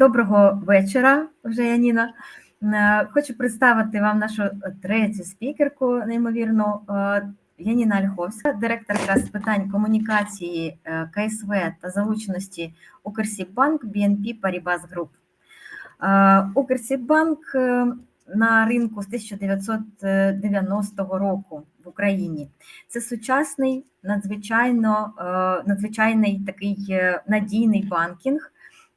Доброго вечора, вже Яніна. Е, Хочу представити вам нашу третю спікерку, неймовірно, е, Яніна Ольховська, директорка з питань комунікації е, КСВ та залученості Укрсібанк BNP Paribas Group. Укрсібанк е, на ринку з 1990 року в Україні. Це сучасний, надзвичайно надзвичайний такий надійний банкінг.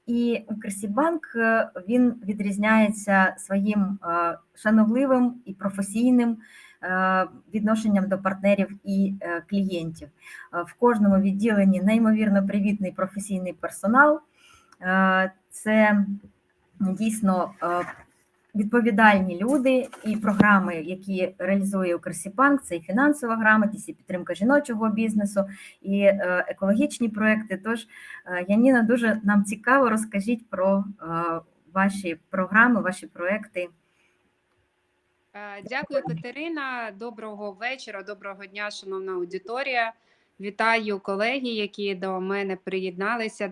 І Укрсібанк е, він відрізняється своїм е, шановливим і професійним е, відношенням до партнерів і клієнтів. В кожному відділенні неймовірно привітний професійний персонал. Це дійсно відповідальні люди і програми, які реалізує Укрсібанк, це і фінансова грамотність, і підтримка жіночого бізнесу, і е, екологічні проекти. Тож, е, Яніна, дуже нам цікаво, розкажіть про е, ваші програми, ваші проекти. Дякую, Катерина. Доброго вечора, доброго дня, шановна аудиторія. Вітаю колеги, які до мене приєдналися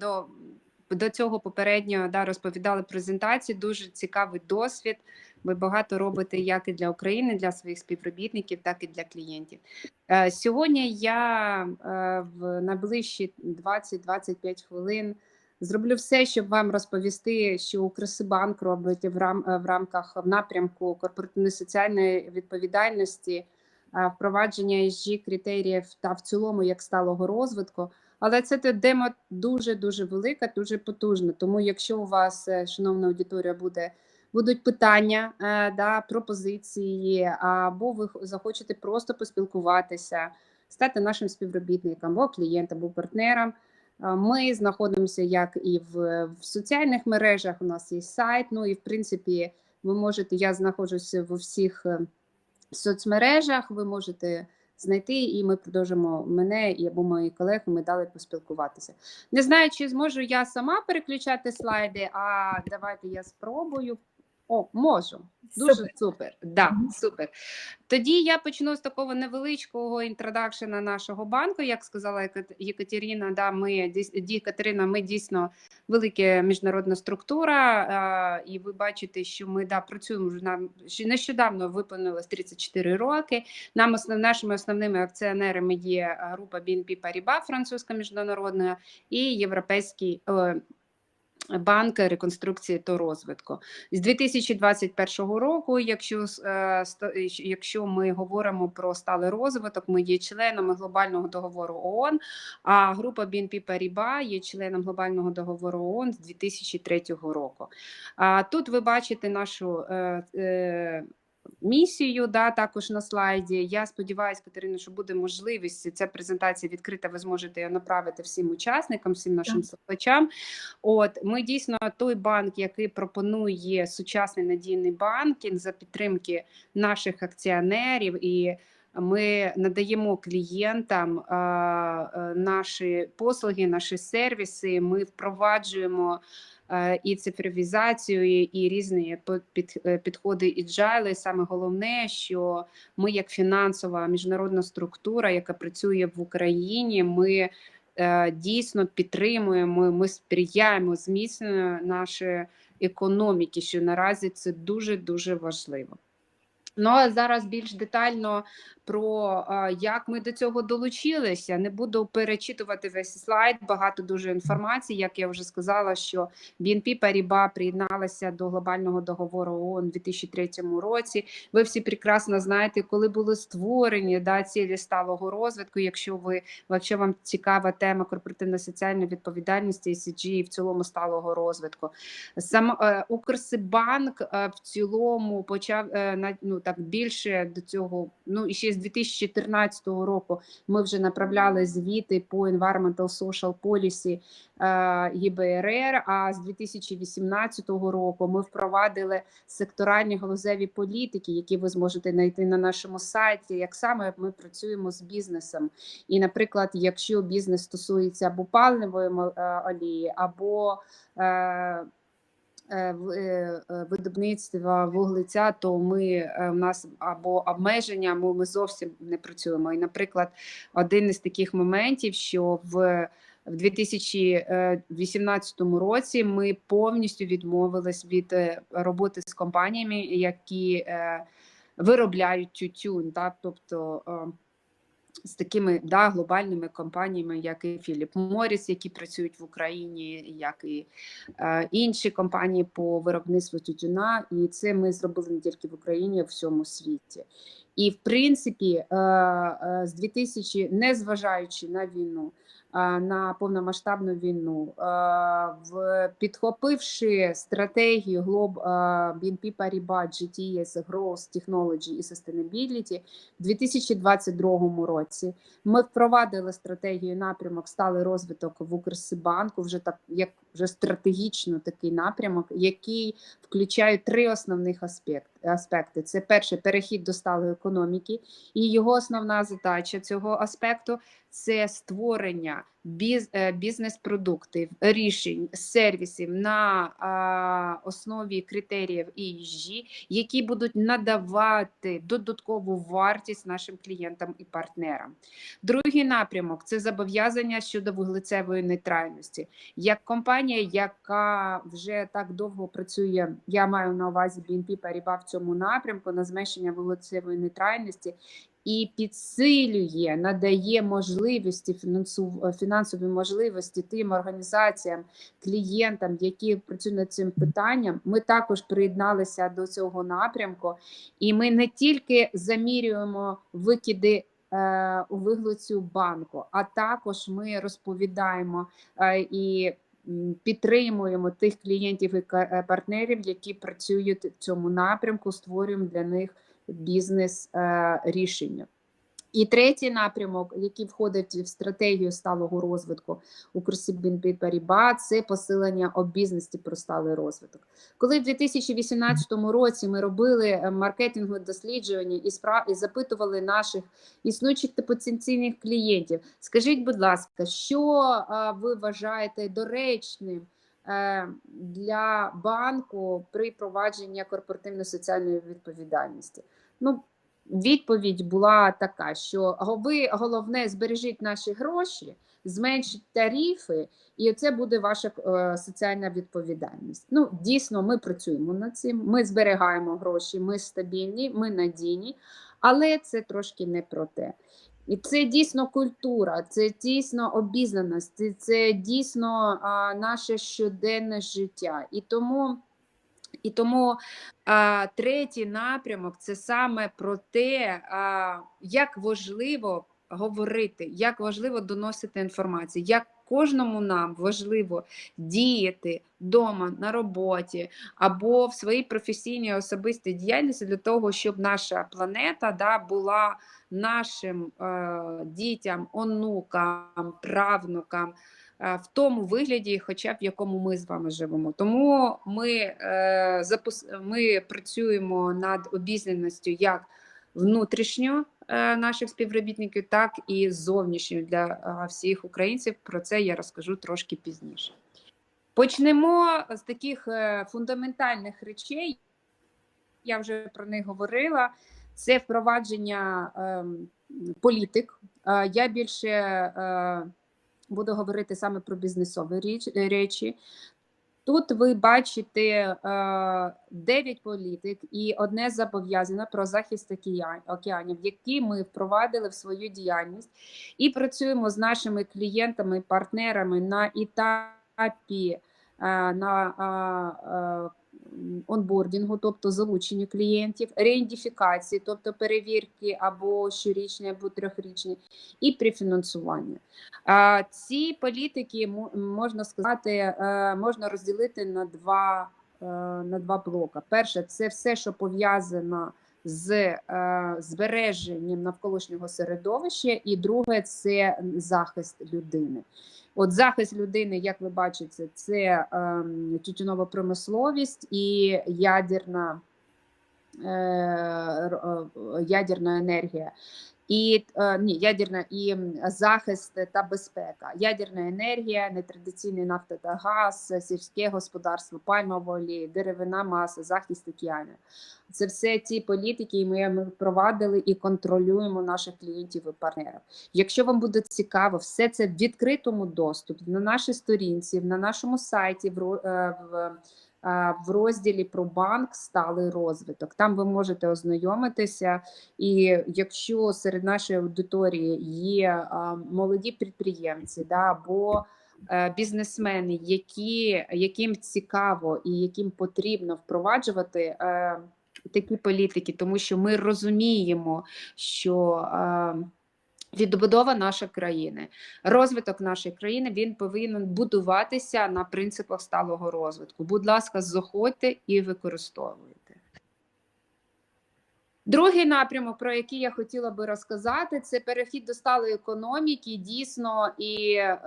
до, до цього попередньо да, розповідали презентацію. Дуже цікавий досвід. Ви багато робите як і для України, для своїх співробітників, так і для клієнтів. Е, Сьогодні я е, в найближчі 20-25 хвилин. Зроблю все, щоб вам розповісти, що Укрсибанк робить в рам в рамках в напрямку корпоративної соціальної відповідальності, впровадження ESG критеріїв та в цілому як сталого розвитку. Але це те демо дуже дуже велика, дуже потужна. Тому, якщо у вас, е, шановна аудиторія, буде будуть питання, е, да, пропозиції, або ви захочете просто поспілкуватися, стати нашим співробітником, або клієнтом, або партнером. Е, Ми знаходимося як і в, в соціальних мережах. У нас є сайт. Ну і в принципі, ви можете. Я знаходжуся в всіх е, соцмережах. Ви можете знайти, і ми продовжимо мене і або мої колеги. Ми далі поспілкуватися. Не знаю, чи зможу я сама переключати слайди. А давайте я спробую. О, можу. Дуже Супер. супер. Да, супер. Тоді я почну з такого невеличкого інтродакшена нашого банку. Як сказала Єкатерина, да, ми Катерина, ми дійсно велика міжнародна структура, а, і ви бачите, що ми да, працюємо вже нам нещодавно виповнилось 34 роки. Нам основ, нашими основними акціонерами є група BNP Paribas, французька міжнародна, і європейський. е, Банк реконструкції та розвитку з 2021 року. Якщо е, якщо ми говоримо про сталий розвиток, ми є членами глобального договору ООН. А група BNP Paribas є членом глобального договору ООН з 2003 року. А тут ви бачите нашу е, е, місію, да, також на слайді. Я сподіваюся, Катерина, що буде можливість. Ця презентація відкрита. Ви зможете її направити всім учасникам, всім нашим слухачам. От ми дійсно той банк, який пропонує сучасний надійний банкінг за підтримки наших акціонерів і. Ми надаємо клієнтам а, наші послуги, наші сервіси. Ми впроваджуємо і цифровізацію, і, різні е, підходи і джайли. Саме головне, що ми, як фінансова міжнародна структура, яка працює в Україні, ми е, дійсно підтримуємо, ми сприяємо зміцненню нашої економіки, що наразі це дуже дуже важливо. Ну а зараз більш детально про як ми до цього долучилися. Не буду перечитувати весь слайд. Багато дуже інформації. Як я вже сказала, що BNP Paribas приєдналася до глобального договору ООН у 2003 році. Ви всі прекрасно знаєте, коли були створені да, цілі сталого розвитку. Якщо ви якщо вам цікава тема корпоративно-соціальної відповідальності ESG і в цілому сталого розвитку. Сам е, Укрсибанк е, в цілому почав е, на ну так більше до цього. Ну і ще з 2014 року ми вже направляли звіти по Environmental Social Policy е, ЄБРР. А з 2018 року ми впровадили секторальні галузеві політики, які ви зможете знайти на нашому сайті. Як саме ми працюємо з бізнесом, і, наприклад, якщо бізнес стосується або пальмової е, олії, або е, видобництва вуглеця, то ми е, в нас або обмеження, або ми зовсім не працюємо. І, наприклад, один із таких моментів, що в в 2018 році ми повністю відмовились від е, роботи з компаніями, які е, виробляють тютюн, так, тобто е, з такими да, глобальними компаніями, як і Філіп Моріс, які працюють в Україні, як і е, інші компанії по виробництву тютюна. І це ми зробили не тільки в Україні, а в всьому світі. І в принципі, е, е, з 2000, незважаючи на війну, на повномасштабну війну, е, підхопивши стратегію Глоб е, BNP Paribas GTS Growth Technology і Sustainability, в 2022 році. Ми впровадили стратегію напрямок сталий розвиток в Укрсибанку, вже так як вже стратегічно такий напрямок, який включає три основних аспект, аспекти: це перше перехід до сталої економіки, і його основна задача цього аспекту це створення біз, е, бізнес-продуктів, рішень, сервісів на а, основі критеріїв ESG, які будуть надавати додаткову вартість нашим клієнтам і партнерам. Другий напрямок це зобов'язання щодо вуглецевої нейтральності. Як компанія, яка вже так довго працює, я маю на увазі BNP Paribas в цьому напрямку на зменшення вуглецевої нейтральності. І підсилює, надає можливості фінансові можливості тим організаціям, клієнтам, які працюють над цим питанням. Ми також приєдналися до цього напрямку, і ми не тільки замірюємо викиди е, у виглицю банку, а також ми розповідаємо е, і підтримуємо тих клієнтів і е, партнерів, які працюють в цьому напрямку, створюємо для них бізнес е, рішення. І третій напрямок, який входить в стратегію сталого розвитку Укрсібінпі Паріба, це посилення обізності про сталий розвиток. Коли в 2018 році ми робили е, маркетингове дослідження і і запитували наших існуючих та потенційних клієнтів, скажіть, будь ласка, що е, ви вважаєте доречним? Для банку при провадженні корпоративно-соціальної відповідальності. Ну, відповідь була така, що ви головне збережіть наші гроші, зменшіть тарифи, і це буде ваша е, соціальна відповідальність. Ну, дійсно, ми працюємо над цим. Ми зберігаємо гроші, ми стабільні, ми надійні, але це трошки не про те. І це дійсно культура, це дійсно обізнаність, це, це дійсно а, наше щоденне життя. І тому, і тому а, третій напрямок це саме про те, а, як важливо говорити, як важливо доносити інформацію, як кожному нам важливо діяти вдома, на роботі або в своїй професійній особистій діяльності для того, щоб наша планета да, була нашим е, дітям, онукам, правнукам в тому вигляді, хоча б в якому ми з вами живемо. Тому ми, е, ми працюємо над обізнаністю як внутрішньо е, наших співробітників, так і зовнішньо для е, всіх українців. Про це я розкажу трошки пізніше. Почнемо з таких е, фундаментальних речей. Я вже про них говорила. Це впровадження ем, політик. Е, Я більше е, буду говорити саме про бізнесові річ, речі. Тут ви бачите е, 9 політик і одне зобов'язання про захист океан- океанів, які ми впровадили в свою діяльність, і працюємо з нашими клієнтами партнерами на етапі е, на е, е, онбордінгу, тобто залучення клієнтів, реідентифікації, тобто перевірки або щорічні, або трьохрічні, і прифінансування. Ці політики можна сказати, е, можна розділити на два, е, на два блока. Перше, це все, що пов'язано з е, збереженням навколишнього середовища, і друге це захист людини. От захист людини, як ви бачите, це е, тютюнова промисловість і ядерна, е, е, ядерна енергія. І е, ні, ядерна і захист та безпека, ядерна енергія, нетрадиційний нафта та газ, сільське господарство, пальмова олія, деревина маса, захист океанів. Це все ті політики, і ми, впровадили і контролюємо наших клієнтів і партнерів. Якщо вам буде цікаво, все це в відкритому доступі на нашій сторінці, на нашому сайті, в, е, в, в розділі про банк сталий розвиток. Там ви можете ознайомитися. І якщо серед нашої аудиторії є молоді підприємці, да, або е, бізнесмени, які, яким цікаво і яким потрібно впроваджувати. Е, Такі політики, тому що ми розуміємо, що е, відбудова нашої країни, розвиток нашої країни він повинен будуватися на принципах сталого розвитку. Будь ласка, заходьте і використовуйте. Другий напрямок, про який я хотіла би розказати, це перехід до сталої економіки. Дійсно, і е,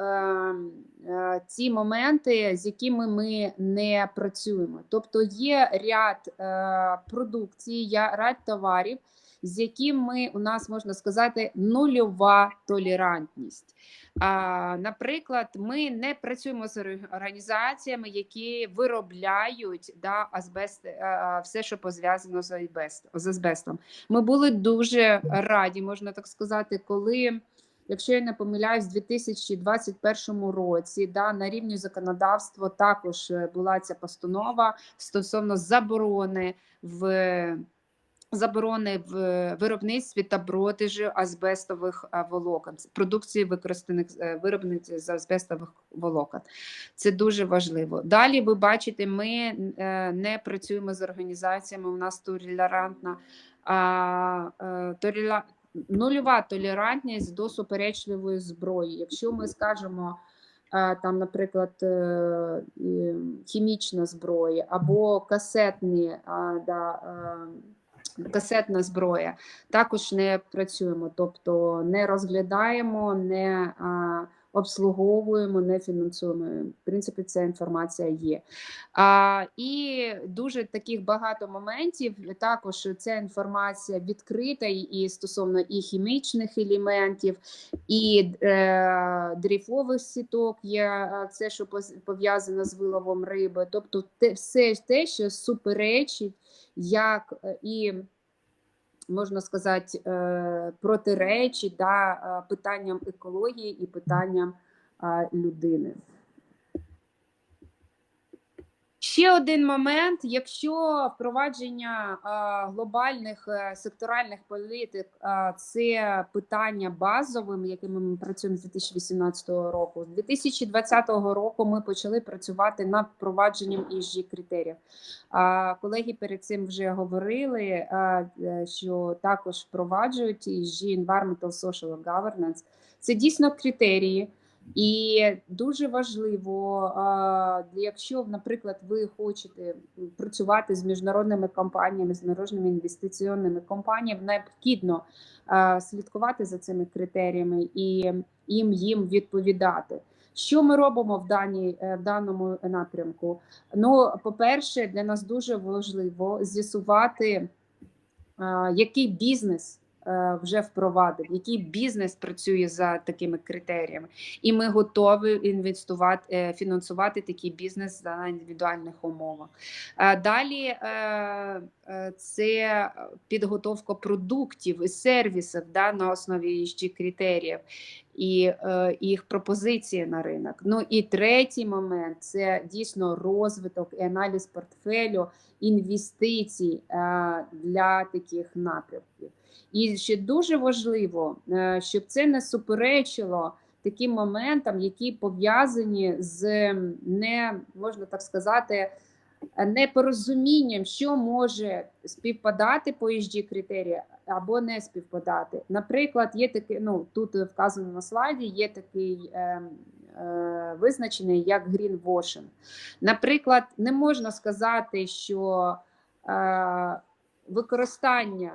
е, ці моменти, з якими ми не працюємо. Тобто є ряд е, продукції, ряд товарів, з яким ми у нас можна сказати нульова толерантність. А, наприклад, ми не працюємо з організаціями, які виробляють да, азбест, все, що пов'язано з азбестом. Ми були дуже раді, можна так сказати, коли. Якщо я не помиляюсь, в 2021 році да, на рівні законодавства також е, була ця постанова стосовно заборони в заборони в виробництві та продажу азбестових е, волокон, продукції використаних е, виробниці з азбестових волокон. Це дуже важливо. Далі ви бачите, ми е, не працюємо з організаціями. У нас толерантна а, е, толера- нульова толерантність до суперечливої зброї. Якщо ми скажемо. е, Там, наприклад, е, хімічна зброя або касетні да, е, касетна зброя, також не працюємо, тобто не розглядаємо, не а, обслуговуємо, не фінансуємо. В принципі, ця інформація є. А, і дуже таких багато моментів. Також ця інформація відкрита і, стосовно і хімічних елементів, і е, дрейфових сіток є все, що пов'язано з виловом риби. Тобто, те, все те, що суперечить як е, і можна сказати, е, протиречить да, е, питанням екології і питанням е, людини. Ще один момент: якщо впровадження е, глобальних е, секторальних політик е, це питання базовим, якими ми працюємо з 2018 року, з 2020 року ми почали працювати над впровадженням ESG критеріїв. Колеги перед цим вже говорили, е, що також впроваджують ESG Environmental Social Governance. Це дійсно критерії. І дуже важливо, якщо, наприклад, ви хочете працювати з міжнародними компаніями, з міжнародними інвестиційними компаніями, необхідно слідкувати за цими критеріями і їм їм відповідати. Що ми робимо в даній е, в даному напрямку? Ну, по-перше, для нас дуже важливо з'ясувати, який бізнес вже впровадив, який бізнес працює за такими критеріями, і ми готові інвестувати, е, фінансувати такий бізнес за індивідуальних умовах. Е, Далі е, е, це підготовка продуктів і сервісів да, на основі ESG критеріїв і е, їх пропозиції на ринок. Ну і третій момент це дійсно розвиток і аналіз портфелю інвестицій е, для таких напрямків. І ще дуже важливо, е, щоб це не суперечило таким моментам, які пов'язані з не можна так сказати. Непорозумінням, що може співпадати по ESG критерії або не співпадати. Наприклад, є таке, ну тут вказано на слайді, є такий е, е, визначений як greenwashing. Наприклад, не можна сказати, що е, використання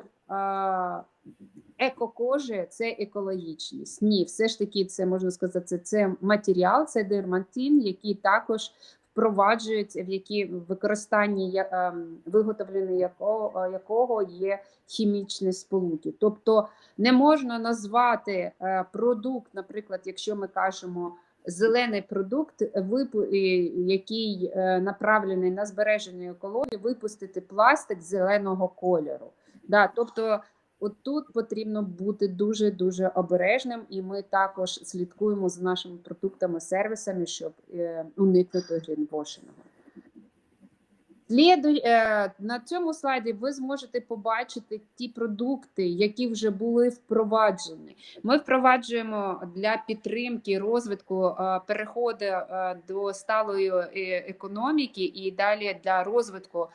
екокожи це екологічність. Ні, все ж таки, це можна сказати, це, це матеріал, це дермантин, який також впроваджується, в які в використанні ем, виготовлення якого, е, якого є хімічні сполуки. Тобто не можна назвати е, продукт, наприклад, якщо ми кажемо. Зелений продукт, який е, направлений на збереження екології, випустити пластик зеленого кольору. Да, тобто, от тут потрібно бути дуже дуже обережним, і ми також слідкуємо за нашими продуктами, сервісами, щоб е, уникнути грінвошингу. Е, на цьому слайді ви зможете побачити ті продукти, які вже були впроваджені. Ми впроваджуємо для підтримки розвитку е, переходу е, до сталої економіки і далі для розвитку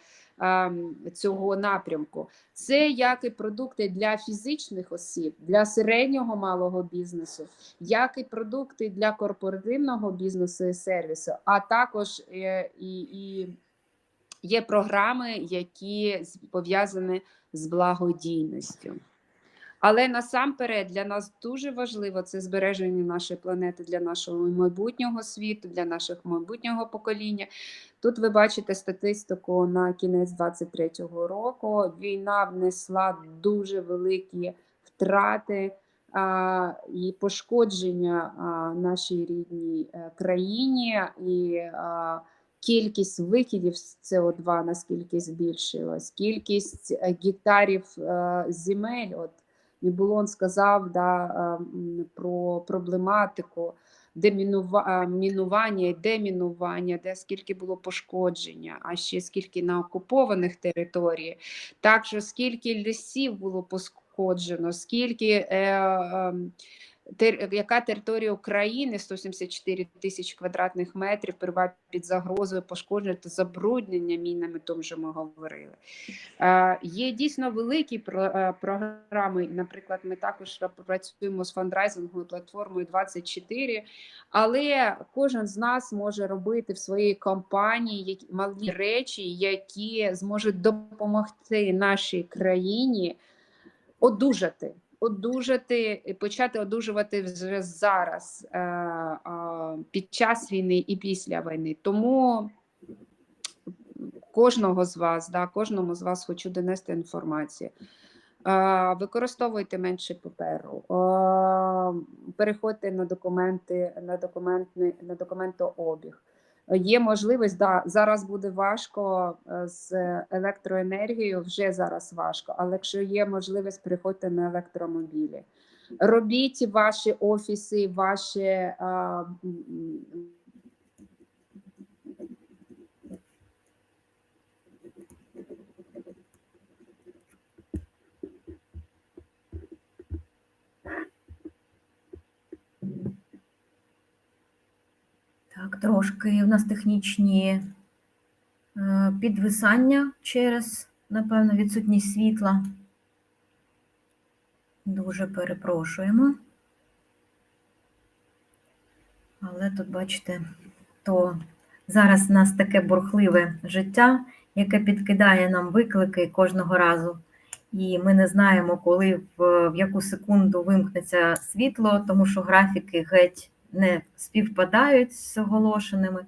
цього напрямку. Це як і продукти для фізичних осіб, для середнього малого бізнесу, як і продукти для корпоративного бізнесу і сервісу, а також е, і, і є програми, які пов'язані з благодійністю. Але насамперед для нас дуже важливо це збереження нашої планети для нашого майбутнього світу, для нашого майбутнього покоління. Тут ви бачите статистику на кінець 23-го року. Війна внесла дуже великі втрати а, і пошкодження а, нашій рідній е, країні. І а, кількість викидів з СО2 наскільки збільшилась, кількість е, гектарів е, земель. От Нібулон сказав да, про проблематику мінування і демінування, де скільки було пошкодження, а ще скільки на окупованих територіях, також скільки лісів було пошкоджено, скільки е, е, тер, яка територія України 174 тисячі квадратних метрів перебуває під загрозою пошкодження та забруднення мінами, тому що ми говорили. Е, є дійсно великі про, е, програми. Наприклад, ми також працюємо з фандрайзинговою платформою 24, але кожен з нас може робити в своїй компанії які- малі речі, які зможуть допомогти нашій країні одужати. Одужати почати одужувати вже зараз е, е, під час війни і після війни. Тому кожного з вас, да, кожному з вас хочу донести інформацію. Е, Використовуйте менше паперу, переходьте на документи, на документний на документообіг. Є можливість, да, зараз буде важко е, з електроенергією, вже зараз важко, але якщо є можливість, приходьте на електромобілі. Робіть ваші офіси, ваші а, м, у нас технічні е, підвисання через, напевно, відсутність світла. Дуже перепрошуємо. Але тут, бачите, то зараз у нас таке бурхливе життя, яке підкидає нам виклики кожного разу. І ми не знаємо, коли в, в яку секунду вимкнеться світло, тому що графіки геть не співпадають з оголошеними.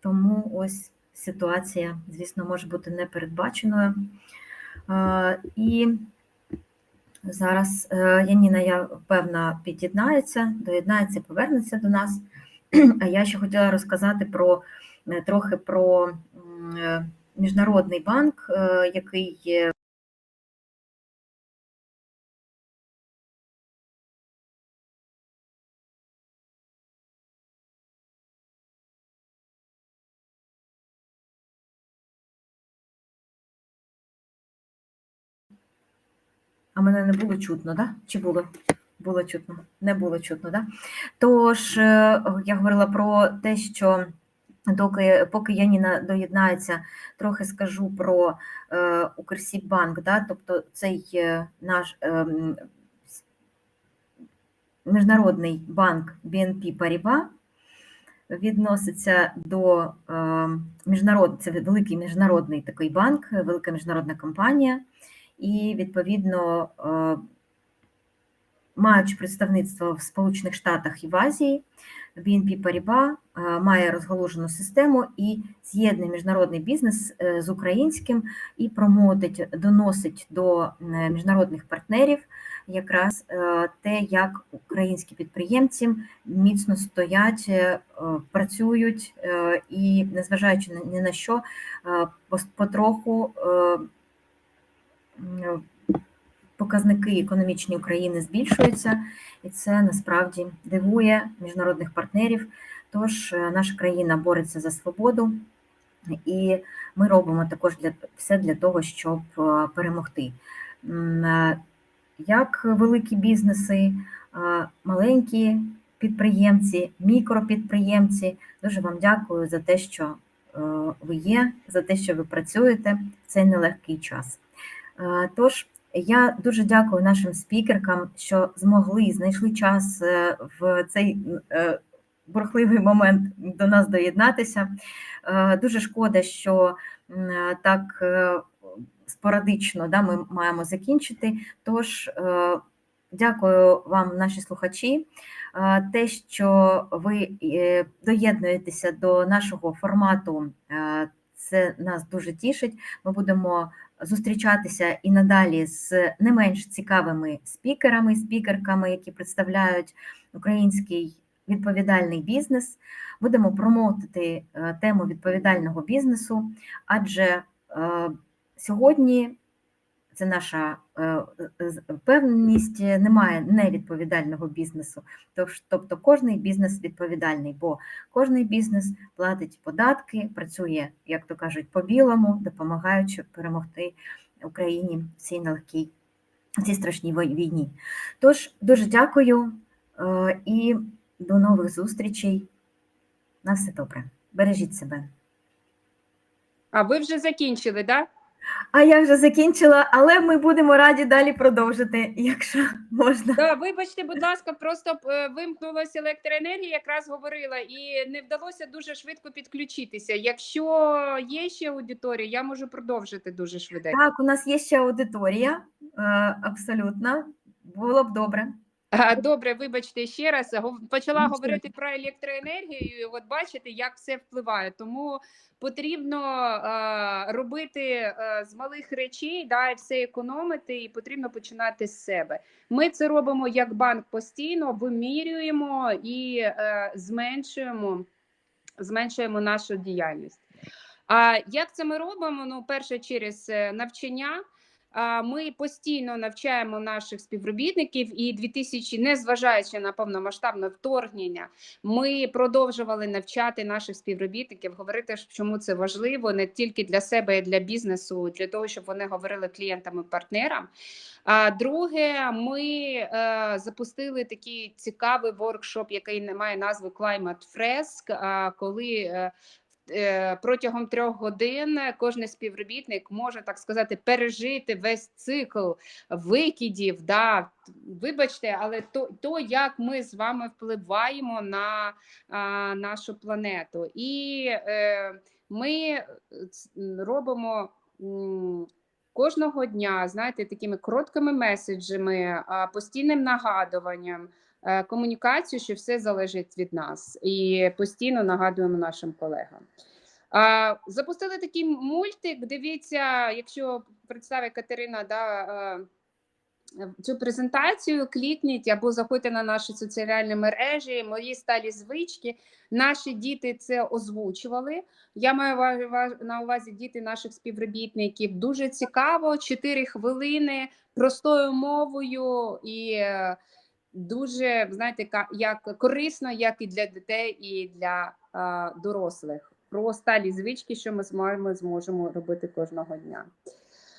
Тому ось ситуація, звісно, може бути непередбаченою. І зараз е, Яніна, я певна, під'єднається, доєднається, повернеться до нас. А я ще хотіла розказати про е, трохи про е, міжнародний банк, який А мене не було чутно, да? Чи було? Було чутно, не було чутно, да? Тож е, я говорила про те, що доки поки Яніна доєднається, трохи скажу про е, Укрсібанк, да? тобто цей е, наш е, міжнародний банк BNP Paribas відноситься до е, міжнарод, це великий міжнародний такий банк, велика міжнародна компанія і відповідно, е, маючи представництво в Сполучених Штатах і в Азії, BNP Paribas е, має розгалужену систему і з'єднує міжнародний бізнес е, з українським і промовить, доносить до міжнародних партнерів якраз те, як українські підприємці міцно стоять, працюють і, незважаючи ні на що, потроху показники економічні України збільшуються, і це насправді дивує міжнародних партнерів. Тож е, наша країна бореться за свободу, і ми робимо також для все для того, щоб е, перемогти. Е, Як великі бізнеси, маленькі підприємці, мікропідприємці. Дуже вам дякую за те, що ви є, за те, що ви працюєте в цей нелегкий час. Тож я дуже дякую нашим спікеркам, що змогли знайшли час е, в цей е, бурхливий момент до нас доєднатися. Е, Дуже шкода, що так спорадично да, ми маємо закінчити. Тож дякую вам, наші слухачі. Те, що ви доєднуєтеся до нашого формату, це нас дуже тішить. Ми будемо зустрічатися і надалі з не менш цікавими спікерами, спікерками, які представляють український відповідальний бізнес. Будемо промовити е, тему відповідального бізнесу, адже е, сьогодні це наша е, з- певність, немає невідповідального бізнесу. Тобто кожний бізнес відповідальний, бо кожний бізнес платить податки, працює, як то кажуть, по-білому, допомагаючи перемогти Україні в цій нелегкій, в цій страшній війні. Тож дуже дякую е, і до нових зустрічей. На все добре. Бережіть себе. А ви вже закінчили, так? Да? А я вже закінчила, але ми будемо раді далі продовжити, якщо можна. Да, вибачте, будь ласка, просто е, вимкнулася електроенергія, якраз говорила, і не вдалося дуже швидко підключитися. Якщо є ще аудиторія, я можу продовжити дуже швидко. Так, у нас є ще аудиторія, е, абсолютно. Було б добре. Добре, вибачте ще раз. Почала Нічого. говорити про електроенергію. і От бачите, як все впливає. Тому потрібно е, робити е, з малих речей, да, і все економити, і потрібно починати з себе. Ми це робимо як банк постійно, вимірюємо і е, зменшуємо, зменшуємо нашу діяльність. А як це ми робимо? Ну, перше, через е, навчання. Ми постійно навчаємо наших співробітників, і 2000, незважаючи на повномасштабне вторгнення, ми продовжували навчати наших співробітників, говорити, чому це важливо не тільки для себе, й для бізнесу, для того, щоб вони говорили клієнтам і партнерам. А друге, ми е, запустили такий цікавий воркшоп, який не має назви Climate Fresk, коли е, протягом трьох годин кожен співробітник може так сказати пережити весь цикл викидів. Да. Вибачте, але то, то як ми з вами впливаємо на а, нашу планету, і е, ми е, робимо. Кожного дня, знаєте, такими короткими меседжами, постійним нагадуванням, е, комунікацію, що все залежить від нас, і постійно нагадуємо нашим колегам. Запустили такий мультик. Дивіться, якщо представить Катерина да, е, цю презентацію, клікніть або заходьте на наші соціальні мережі, мої сталі звички. Наші діти це озвучували. Я маю на увазі діти наших співробітників. Дуже цікаво, 4 хвилини простою мовою і е, дуже знаєте, як корисно, як і для дітей, і для е, дорослих. Про сталі звички, що ми зможемо, зможемо робити кожного дня.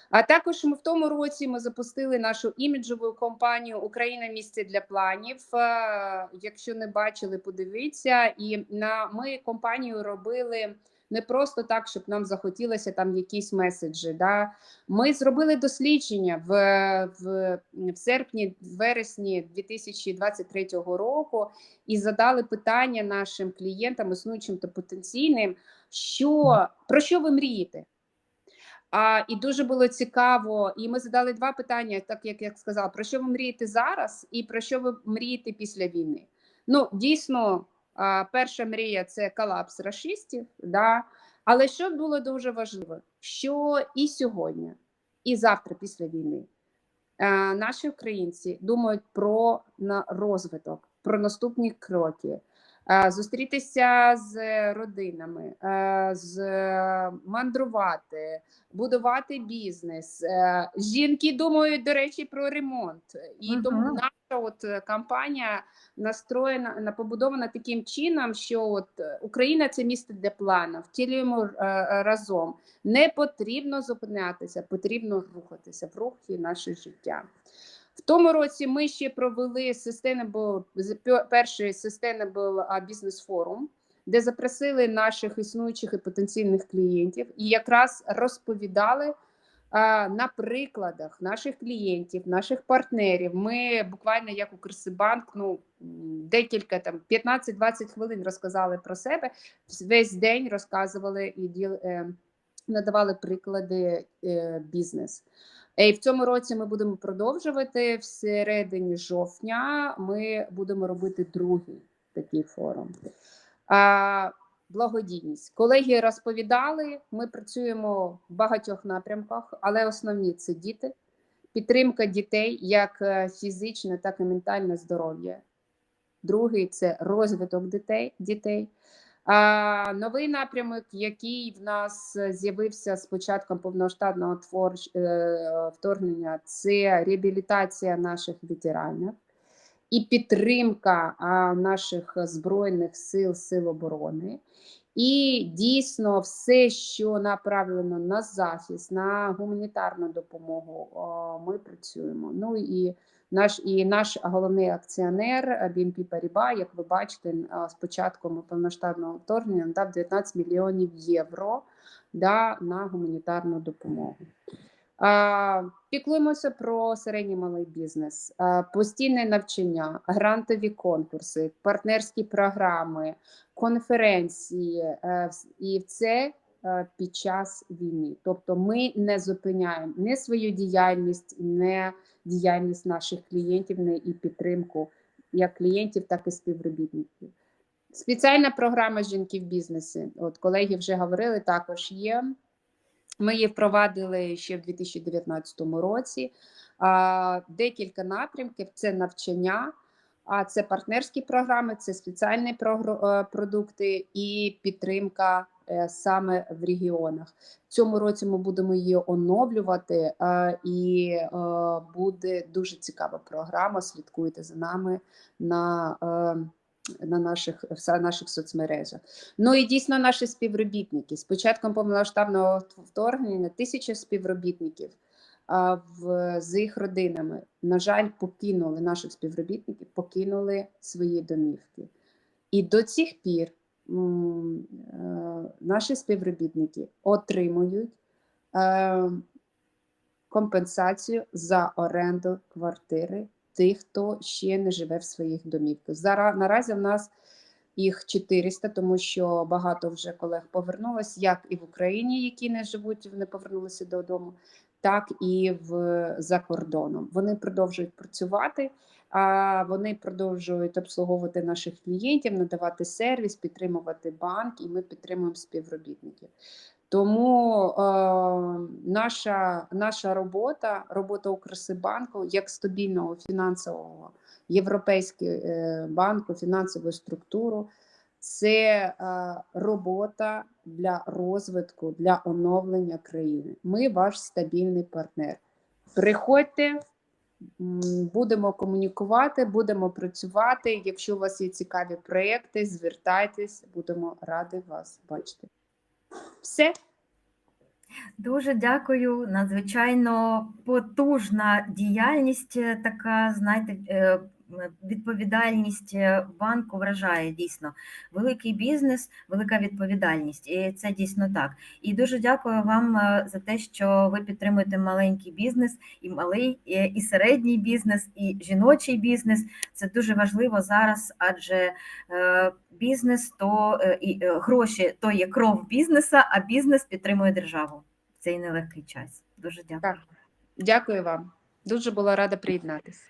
А також ми в тому році ми запустили нашу іміджову компанію Україна місце для планів. Якщо не бачили, подивіться. І на ми компанію робили не просто так, щоб нам захотілося там якісь меседжі. Да? Ми зробили дослідження в, в, в серпні, вересні 2023 року і задали питання нашим клієнтам, існуючим та потенційним, що про що ви мрієте? А, і дуже було цікаво. І ми задали два питання, так як я сказала, про що ви мрієте зараз, і про що ви мрієте після війни. Ну, дійсно, перша мрія це колапс расистів. Да? Але що було дуже важливо, що і сьогодні, і завтра після війни е, наші українці думають про розвиток, про наступні кроки. Е, Зустрітися з родинами, е, з мандрувати, будувати бізнес. Е, Жінки думають, до речі, про ремонт. І Мгм. тому наша от е, кампанія настроєна на побудована таким чином, що от е, Україна це місто для плану, втілюємо е, е, разом. Не потрібно зупинятися, потрібно рухатися в рухі наше життя. Тому році ми ще провели Sustainable, перший Sustainable Business Forum, де запросили наших існуючих і потенційних клієнтів і якраз розповідали на прикладах наших клієнтів, наших партнерів. Ми буквально як Укрсибанк, ну декілька там 15-20 хвилин розказали про себе. Весь день розказували і е, надавали приклади е, бізнес. Е, І в цьому році ми будемо продовжувати. В середині жовтня ми будемо робити другий такий форум. А, благодійність. Колеги розповідали, ми працюємо в багатьох напрямках, але основні це діти, підтримка дітей, як е, фізичне, так і ментальне здоров'я. Другий це розвиток дітей. дітей. Новий напрямок, який в нас е, з'явився з початком повноштабного творч, е, вторгнення, це реабілітація наших ветеранів і підтримка наших збройних сил, сил оборони. І дійсно все, що направлено на захист, на гуманітарну допомогу, ми працюємо. Ну і наш і наш головний акціонер е, BNP Paribas, як ви бачите, а, з початком повноштабного вторгнення надав 19 мільйонів євро да, на гуманітарну допомогу. Піклуємося про середній малий бізнес, постійне навчання, грантові конкурси, партнерські програми, конференції, е, і це е, під час війни. Тобто ми не зупиняємо не свою діяльність, не діяльність наших клієнтів, не і підтримку як клієнтів, так і співробітників. Спеціальна програма жінки в бізнесі. От колеги вже говорили, також є. Ми її впровадили ще в 2019 році. А, Декілька напрямків: це навчання, а це партнерські програми, це спеціальні е, продукти і підтримка е, саме в регіонах. В цьому році ми будемо її оновлювати, е, і е, буде дуже цікава програма. Слідкуйте за нами на. е, на наших в наших соцмережах. Ну і дійсно наші співробітники. З початком повномасштабного вторгнення тисячі співробітників в, з їх родинами, на жаль, покинули наших співробітників, покинули свої домівки. І до цих пір е, наші співробітники отримують е, компенсацію за оренду квартири тих, хто ще не живе в своїх домівках. Зараз наразі в нас їх 400, тому що багато вже колег повернулось, як і в Україні, які не живуть, не повернулися додому, так і в за кордоном. Вони продовжують працювати, а вони продовжують обслуговувати наших клієнтів, надавати сервіс, підтримувати банк, і ми підтримуємо співробітників. Тому е, наша, наша робота, робота Укрсибанку як стабільного фінансового європейського е, банку, фінансову структуру, це е, робота для розвитку, для оновлення країни. Ми ваш стабільний партнер. Приходьте, будемо комунікувати, будемо працювати. Якщо у вас є цікаві проекти, звертайтесь, будемо раді вас бачити. Все. Дуже дякую. Надзвичайно потужна діяльність, е, така, знаєте, е, відповідальність е, банку вражає дійсно. Великий бізнес, велика відповідальність. І це дійсно так. І дуже дякую вам е, за те, що ви підтримуєте маленький бізнес, і малий, і середній бізнес, і жіночий бізнес. Це дуже важливо зараз, адже е, бізнес то і гроші то є кров бізнеса, а бізнес підтримує державу цей нелегкий час. Дуже дякую. Так. Дякую вам. Дуже була рада приєднатися.